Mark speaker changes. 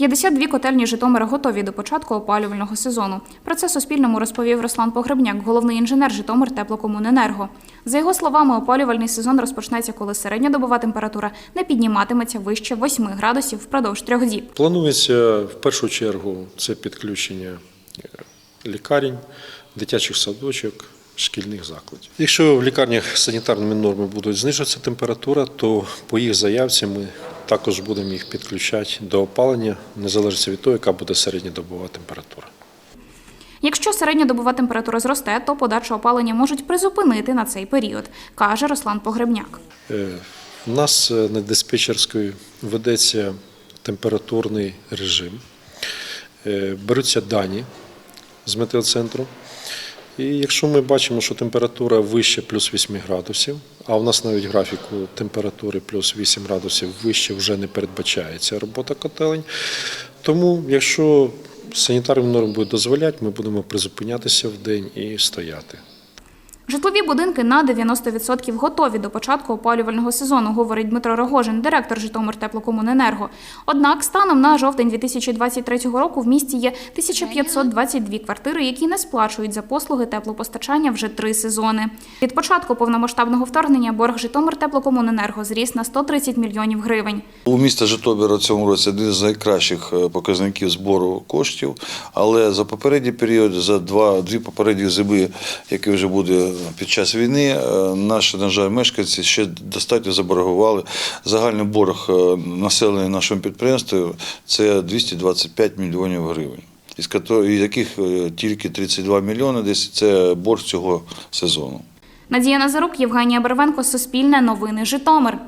Speaker 1: 52 котельні Житомира готові до початку опалювального сезону. Про це Суспільному розповів Руслан Погребняк, головний інженер Житомир теплокомуненерго. За його словами, опалювальний сезон розпочнеться, коли середньодобова температура не підніматиметься вище 8 градусів впродовж трьох діб.
Speaker 2: Планується в першу чергу це підключення е, лікарень, дитячих садочок, шкільних закладів. Якщо в лікарнях санітарними нормами будуть знижуватися температура, то по їх заявці ми також будемо їх підключати до опалення, незалежно від того, яка буде середньодобова температура.
Speaker 1: Якщо середньодобова температура зросте, то подачу опалення можуть призупинити на цей період, каже Руслан Погребняк.
Speaker 2: Е, У нас е, над диспетчерською ведеться температурний режим. Е, Беруться дані з метеоцентру. І якщо ми бачимо, що температура вище плюс 8 градусів, а в нас навіть графіку температури плюс 8 градусів вище вже не передбачається робота котелень. Тому, якщо санітарні норми будуть дозволяти, ми будемо призупинятися в день і стояти.
Speaker 1: Житлові будинки на 90% готові до початку опалювального сезону, говорить Дмитро Рогожин, директор Житомир теплокомуненерго. Однак станом на жовтень 2023 року в місті є 1522 квартири, які не сплачують за послуги теплопостачання вже три сезони. Від початку повномасштабного вторгнення борг Житомир теплокомуненерго зріс на 130 мільйонів гривень.
Speaker 3: У міста Житомира цьому році один з найкращих е, показників збору коштів, але за попередній період, за два дві попередні зими, які вже буде під час війни, е, наші, на жаль, мешканці ще достатньо заборгували. Загальний борг е, населення нашому підприємству це 225 мільйонів гривень. Із яких е, тільки 32 мільйони десь це борг цього сезону.
Speaker 1: Надія Назарук, Євгенія Бервенко, Суспільне новини Житомир.